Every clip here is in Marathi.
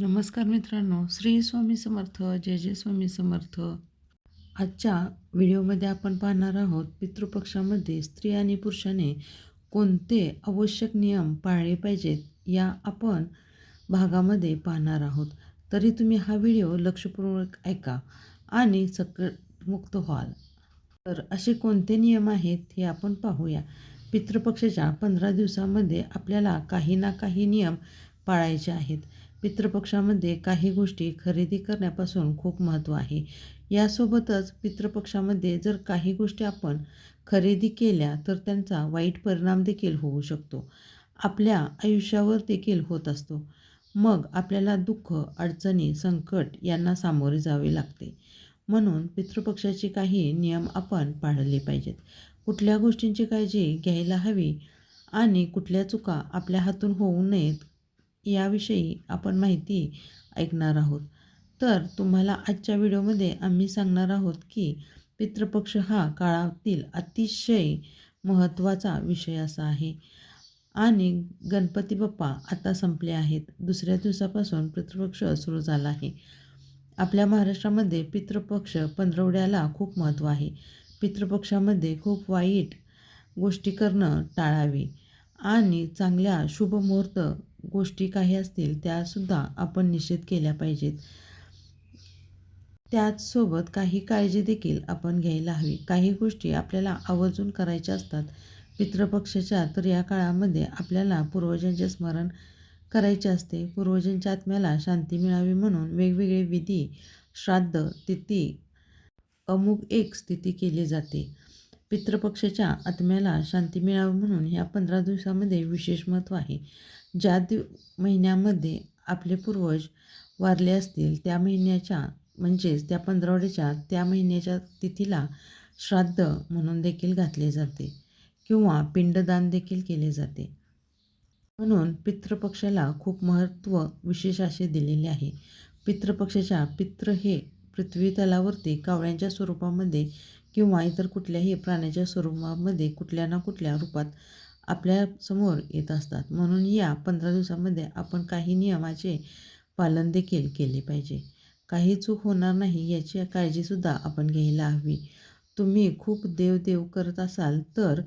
नमस्कार मित्रांनो श्री स्वामी समर्थ जय जय स्वामी समर्थ. आजच्या व्हिडिओमध्ये आपण पाहणार आहोत पितृपक्षामध्ये स्त्री आणि पुरुषाने कोणते आवश्यक नियम पाळले पाहिजेत या आपण भागामध्ये पाहणार आहोत. तरी तुम्ही हा व्हिडिओ लक्षपूर्वक ऐका आणि सकटमुक्त व्हाल. तर असे कोणते नियम आहेत हे आपण पाहूया. पितृपक्षाच्या पंधरा दिवसामध्ये आपल्याला काही ना काही नियम पाळायचे आहेत. पितृपक्षामध्ये काही गोष्टी खरेदी करण्यापासून खूप महत्त्व आहे. यासोबतच पितृपक्षामध्ये जर काही गोष्टी आपण खरेदी केल्या तर त्यांचा वाईट परिणाम देखील होऊ शकतो. आपल्या आयुष्यावर देखील होत असतो. मग आपल्याला दुःख अडचणी संकट यांना सामोरे जावे लागते. म्हणून पितृपक्षाचे काही नियम आपण पाळले पाहिजेत. कुठल्या गोष्टींची काळजी घ्यायला हवी आणि कुठल्या चुका आपल्या हातून होऊ नयेत याविषयी आपण माहिती ऐकणार आहोत. तर तुम्हाला आजच्या व्हिडिओमध्ये आम्ही सांगणार आहोत की पितृपक्ष हा काळातील अतिशय महत्त्वाचा विषय असा आहे. आणि गणपती बाप्पा आता संपले आहेत. दुसऱ्या दिवसापासून पितृपक्ष सुरू झाला आहे. आपल्या महाराष्ट्रामध्ये पितृपक्ष पंधरवड्याला खूप महत्त्व आहे. पितृपक्षामध्ये खूप वाईट गोष्टी करणं टाळावी. आणि चांगल्या शुभ मुहूर्त गोष्टी काही असतील त्यासुद्धा आपण निषेध केल्या पाहिजेत. त्याचसोबत काही काळजी देखील आपण घ्यायला हवी. काही गोष्टी आपल्याला आवर्जून करायच्या असतात. पितृपक्षाच्या तर या काळामध्ये आपल्याला पूर्वजांचे स्मरण करायचे असते. पूर्वजांच्या आत्म्याला शांती मिळावी म्हणून वेगवेगळे विधी श्राद्ध तिथी अमुक एक स्थिती केली जाते. पितृपक्षाच्या आत्म्याला शांती मिळावी म्हणून ह्या पंधरा दिवसामध्ये विशेष महत्त्व आहे. ज्या दिव महिन्यामध्ये आपले पूर्वज वारले असतील त्या महिन्याच्या म्हणजेच त्या पंधरवड्याच्या त्या महिन्याच्या तिथीला श्राद्ध म्हणून देखील घातले जाते किंवा पिंडदान देखील केले जाते. म्हणून पितृपक्षाला खूप महत्त्व विशेष असे दिलेले आहे. पितृपक्षाच्या पितृ हे पृथ्वी तलावरती कावळ्यांच्या स्वरूपामध्ये किंवा इतर कुठल्याही प्राण्याच्या स्वरूपामध्ये कुठल्या ना कुठल्या रूपात आपल्यासमोर येत असतात. म्हणून या पंधरा दिवसामध्ये आपण काही नियमाचे पालन देखील केले पाहिजे. काही चूक होणार नाही याची काळजीसुद्धा आपण घ्यायला हवी. तुम्ही खूप देवदेव करत असाल तर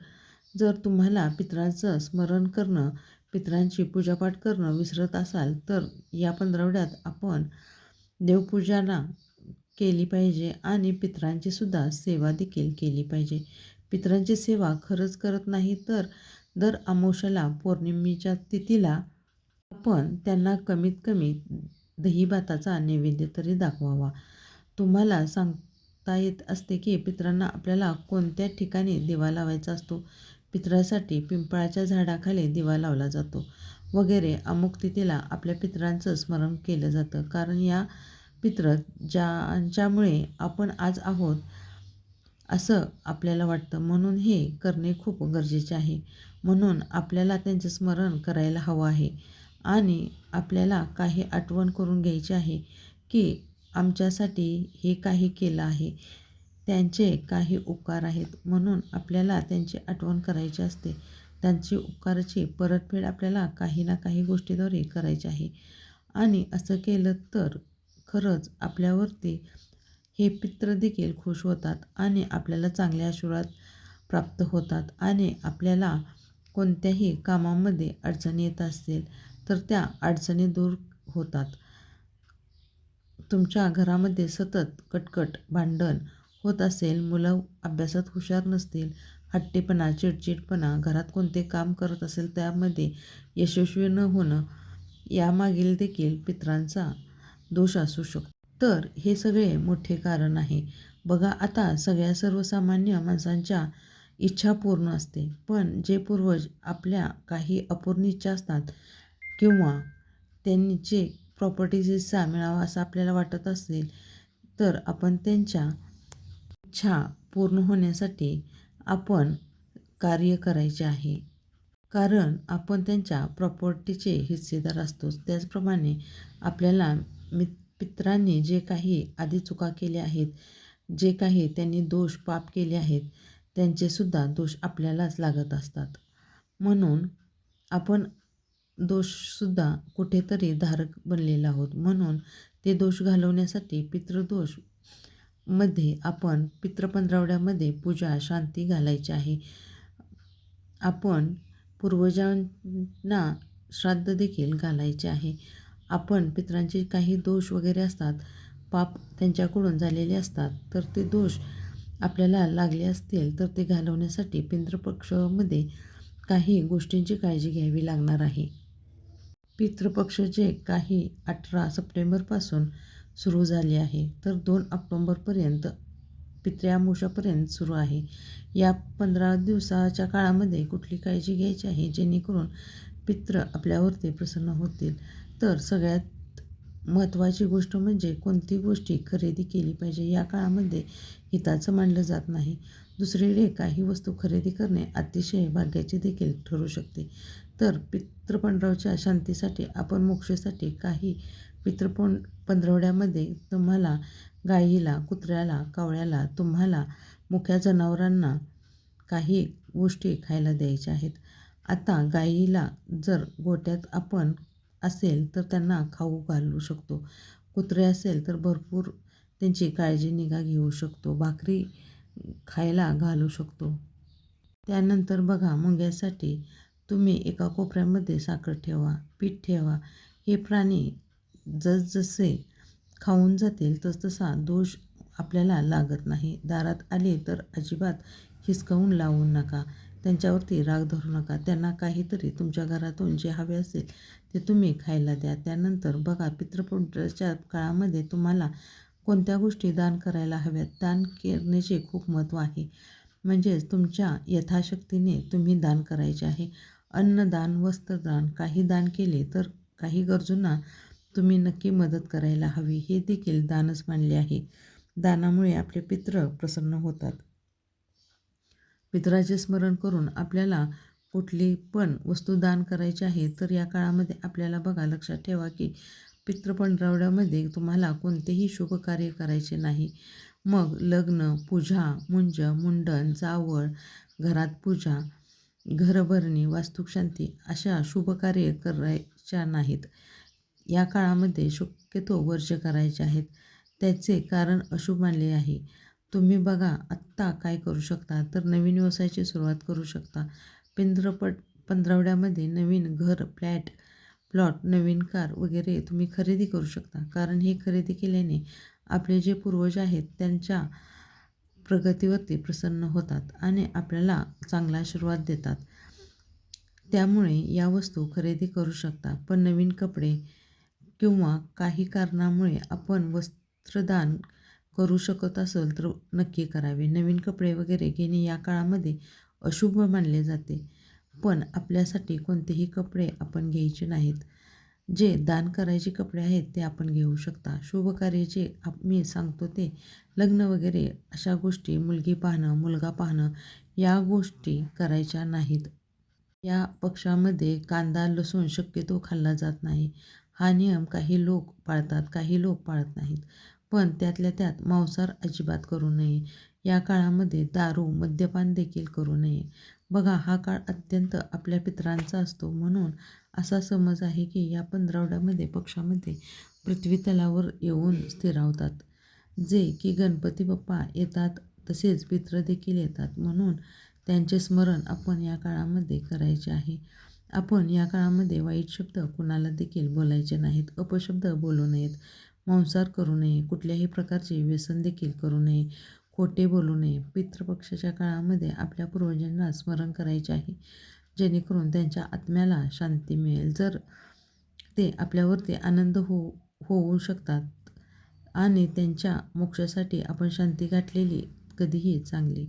जर तुम्हाला पित्रांचं स्मरण करणं पित्रांची पूजापाठ करणं विसरत असाल तर या पंधरवड्यात आपण देवपूजांना केली पाहिजे आणि पित्रांची सुद्धा सेवा देखील केली पाहिजे. पित्रांची सेवा खरंच करत नाही तर दर अमोशाला पौर्णिमेच्या तिथीला आपण त्यांना कमीत कमी दही भाताचा नैवेद्य तरी दाखवावा. तुम्हाला सांगता येत असते की पित्रांना आपल्याला कोणत्या ठिकाणी दिवा लावायचा असतो? पित्रासाठी पिंपळाच्या झाडाखाली दिवा लावला जातो. वगैरे अमुक तिथीला आपल्या पित्रांचं स्मरण केलं जातं. कारण या पित्र ज्यांच्यामुळे आपण आज आहोत असं आपल्याला वाटतं. म्हणून हे करणे खूप गरजेचे आहे. म्हणून आपल्याला त्यांचे स्मरण करायला हवं आहे. आणि आपल्याला काही आठवण करून घ्यायची आहे की आमच्यासाठी हे काही केलं आहे. त्यांचे काही उपकार आहेत. म्हणून आपल्याला त्यांची आठवण करायची असते. त्यांची उपकाराची परतफेड आपल्याला काही ना काही गोष्टीद्वारे करायची आहे. आणि असं केलं तर खरंच आपल्यावरती हे पित्र देखील खुश होतात आणि आपल्याला चांगले आशीर्वाद प्राप्त होतात आणि आपल्याला कोणत्याही कामामध्ये अडचणी येत असतील तर त्या अडचणी दूर होतात. तुमच्या घरामध्ये सतत कटकट भांडण होत असेल मुलं अभ्यासात हुशार नसतील हट्टेपणा चिडचिडपणा घरात कोणते काम करत असेल त्यामध्ये यशस्वी न होणं यामागील देखील पित्रांचा दोष असू शकतो. तर हे सगळे मोठे कारण आहे. बघा आता सगळ्या सर्वसामान्य माणसांच्या इच्छा पूर्ण असते. पण जे पूर्वज आपल्या काही अपूर्ण इच्छा असतात किंवा त्यांचे प्रॉपर्टीज हिस्सा मिळावा असं आपल्याला वाटत असेल तर आपण त्यांच्या इच्छा पूर्ण होण्यासाठी आपण कार्य करायचे आहे. कारण आपण त्यांच्या प्रॉपर्टीचे हिस्सेदार असतोच. त्याचप्रमाणे आपल्याला मि पित्रांनी जे काही आधी चुका केल्या आहेत जे काही त्यांनी दोष पाप केले आहेत त्यांचेसुद्धा दोष आपल्यालाच लागत असतात. म्हणून आपण दोषसुद्धा कुठेतरी धारक बनलेला आहोत. म्हणून ते दोष घालवण्यासाठी पितृदोषमध्ये आपण पितृपंधरावड्यामध्ये पूजा शांती घालायची आहे. आपण पूर्वजांना श्राद्ध देखील घालायचे आहे. आपण पितरांचे काही दोष वगैरे असतात पाप त्यांच्याकडून झालेले असतात तर ते दोष आपल्याला लागले असतील तर ते घालवण्यासाठी पितृपक्षामध्ये काही गोष्टींची काळजी घ्यावी लागणार आहे. पितृपक्ष जे काही अठरा सप्टेंबरपासून सुरू झाले आहे तर दोन ऑक्टोंबरपर्यंत पित्र्यामोशापर्यंत सुरू आहे. या पंधरा दिवसाच्या काळामध्ये कुठली काळजी घ्यायची आहे जेणेकरून पित्र आपल्यावरती प्रसन्न होतील? तर सगळ्यात महत्त्वाची गोष्ट म्हणजे कोणती गोष्टी खरेदी केली पाहिजे या काळामध्ये हिताचं मानलं जात नाही. दुसरीकडे काही वस्तू खरेदी करणे अतिशय भाग्याचे देखील ठरू शकते. तर पितृपंधरवच्या शांतीसाठी आपण मोक्षासाठी काही पितृपं पंधरवड्यामध्ये तुम्हाला गाईला कुत्र्याला कावळ्याला तुम्हाला मुख्या जनावरांना काही गोष्टी खायला द्यायच्या आहेत. आता गाईला जर गोट्यात आपण असेल तर त्यांना खाऊ घालू शकतो. कुत्रे असेल तर भरपूर त्यांची काळजी निगा घेऊ शकतो. भाकरी खायला घालू शकतो. त्यानंतर बघा मुंग्यासाठी तुम्ही एका कोपऱ्यामध्ये साखर ठेवा पीठ ठेवा. हे प्राणी जसजसे खाऊन जातील तसतसा दोष आपल्याला लागत नाही. दारात आले तर अजिबात हिसकावून लावू नका. त्यांच्यावरती राग धरू नका. त्यांना काहीतरी तुमच्या घरातून जे हवे असेल ते तुम्ही खायला द्या. त्यानंतर बघा पितृपुत्राच्या काळामध्ये तुम्हाला कोणत्या गोष्टी दान करायला हव्यात? दान करण्याचे खूप महत्त्व आहे. म्हणजेच तुमच्या यथाशक्तीने तुम्ही दान करायचे आहे. अन्नदान वस्त्रदान काही दान केले तर काही गरजूंना तुम्ही नक्की मदत करायला हवी. हे देखील दानच मानले आहे. दानामुळे आपले पित्र प्रसन्न होतात. पितराचे स्मरण करून आपल्याला कुठली पण वस्तू दान करायची आहे तर या काळामध्ये आपल्याला बघा लक्षात ठेवा की पितृपंधरवड्यामध्ये तुम्हाला कोणतेही शुभ कार्य करायचे नाही. मग लग्न पूजा मुंज मुंडन जावळ घरात पूजा घरभरणी वास्तुशांती अशा शुभ कार्य करायच्या नाहीत. या काळामध्ये शक्यतो वर्ज करायचे आहेत. त्याचे कारण अशुभ मानले आहे. तुम्ही बघा आत्ता काय करू शकता? तर नवीन व्यवसायाची सुरुवात करू शकता. पिंद्रपट पंधरवड्यामध्ये नवीन घर फ्लॅट प्लॉट नवीन कार वगैरे तुम्ही खरेदी करू शकता. कारण हे खरेदी केल्याने आपले जे पूर्वज आहेत त्यांच्या प्रगतीवरती प्रसन्न होतात आणि आपल्याला चांगला आशीर्वाद देतात. त्यामुळे या वस्तू खरेदी करू शकता. पण नवीन कपडे किंवा काही कारणामुळे आपण वस्त्रदान करू शकत असेल तर नक्की करावे. नवीन कपडे वगैरे घेणे या काळामध्ये अशुभ मानले जाते. पण आपल्यासाठी कोणतेही कपडे आपण घ्यायचे नाहीत. जे दान करायचे कपडे आहेत ते आपण घेऊ शकता. शुभ कार्याचे आप मी सांगतो ते लग्न वगैरे अशा गोष्टी मुलगी पाहणं मुलगा पाहणं या गोष्टी करायच्या नाहीत. या पक्षामध्ये कांदा लसूण शक्यतो खाल्ला जात नाही. हा नियम काही लोक पाळतात काही लोक पाळत नाहीत. पण त्यातल्या त्यात मांसाहार अजिबात करू नये. या काळामध्ये दारू मद्यपान देखील करू नये. बघा हा काळ अत्यंत आपल्या पितरांचा असतो. म्हणून असा समज आहे की या पंधरावड्यामध्ये पक्षामध्ये पृथ्वी तलावर येऊन स्थिरावतात. जे की गणपती बाप्पा येतात तसेच पित्र देखील येतात. म्हणून त्यांचे स्मरण आपण या काळामध्ये करायचे आहे. आपण या काळामध्ये वाईट शब्द कुणाला देखील बोलायचे नाहीत अपशब्द बोलू नयेत. मांसाहार करू नये कुठल्याही प्रकारचे व्यसन देखील करू नये खोटे बोलू नये. पितृपक्षाच्या काळामध्ये आपल्या पूर्वजांना स्मरण करायचे आहे जेणेकरून त्यांच्या आत्म्याला शांती मिळेल. जर ते आपल्यावरती आनंद हो होऊ शकतात आणि त्यांच्या मोक्षासाठी आपण शांती गाठलेली कधीही चांगली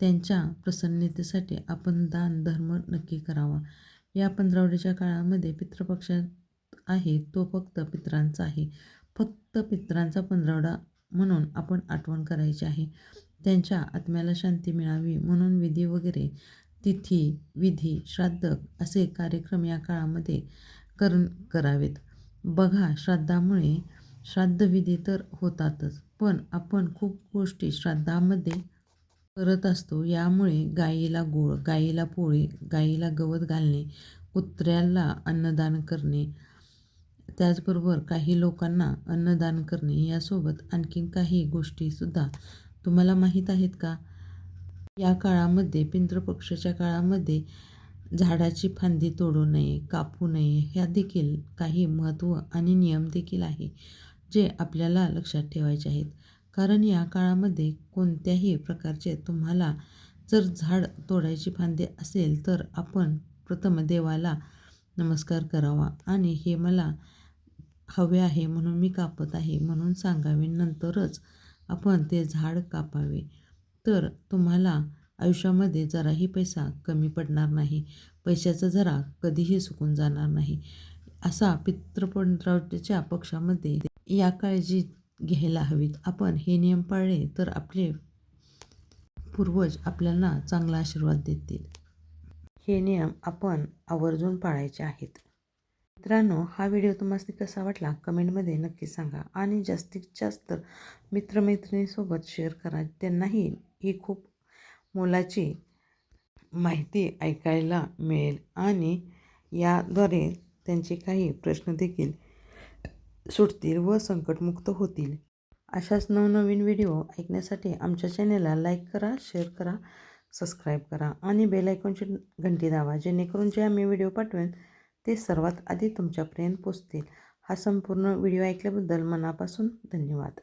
त्यांच्या प्रसन्नतेसाठी आपण दान धर्म नक्की करावा. या पंधरावडीच्या काळामध्ये पितृपक्षात आहे तो फक्त पित्रांचा आहे. फक्त पित्रांचा पंधरवडा म्हणून आपण आठवण करायची आहे. त्यांच्या आत्म्याला शांती मिळावी म्हणून विधी वगैरे तिथी विधी श्राद्ध असे कार्यक्रम या काळामध्ये कर करावेत. बघा श्राद्धामुळे श्राद्धविधी तर होतातच पण आपण खूप गोष्टी श्राद्धामध्ये करत असतो. यामुळे गाईला गोळ गाईला पोळी गाईला गवत घालणे कुत्र्याला अन्नदान करणे त्याचबरोबर काही लोकांना अन्नदान करणे यासोबत आणखीन काही गोष्टीसुद्धा तुम्हाला माहीत आहेत का? या काळामध्ये पितृपक्षाच्या काळामध्ये झाडाची फांदी तोडू नये कापू नये ह्या देखील काही महत्त्व आणि नियम देखील आहे जे आपल्याला लक्षात ठेवायचे आहेत. कारण या काळामध्ये कोणत्याही प्रकारचे तुम्हाला जर झाड तोडायची फांदी असेल तर आपण प्रथम देवाला नमस्कार करावा आणि हे मला हवे आहे म्हणून मी कापत आहे म्हणून सांगावे. नंतरच आपण ते झाड कापावे. तर तुम्हाला आयुष्यामध्ये जराही पैसा कमी पडणार नाही. पैशाचा जरा कधीही सुकून जाणार नाही. असा पितृपंत्रावटीच्या पक्षामध्ये या काळजी घ्यायला हवीत. आपण हे नियम पाळले तर आपले पूर्वज आपल्याला चांगला आशीर्वाद देतील. हे नियम आपण आवर्जून पाळायचे आहेत. मित्रांनो हा व्हिडिओ तुम्हाला कसा वाटला कमेंटमध्ये नक्की सांगा. आणि जास्तीत जास्त मित्रमैत्रिणीसोबत शेअर करा. त्यांनाही ही खूप मोलाची माहिती ऐकायला मिळेल आणि याद्वारे त्यांचे काही प्रश्न देखील सुटतील व संकटमुक्त होतील. अशाच नवनवीन व्हिडिओ ऐकण्यासाठी आमच्या चॅनेलला लाईक करा शेअर करा सबस्क्राईब करा आणि बेल आयकॉनची घंटी दावा जेणेकरून जे आम्ही व्हिडिओ पाठवेन ते सर्वात आधी तुमच्यापर्यंत पोचतील. हा संपूर्ण व्हिडिओ ऐकल्याबद्दल मनापासून धन्यवाद.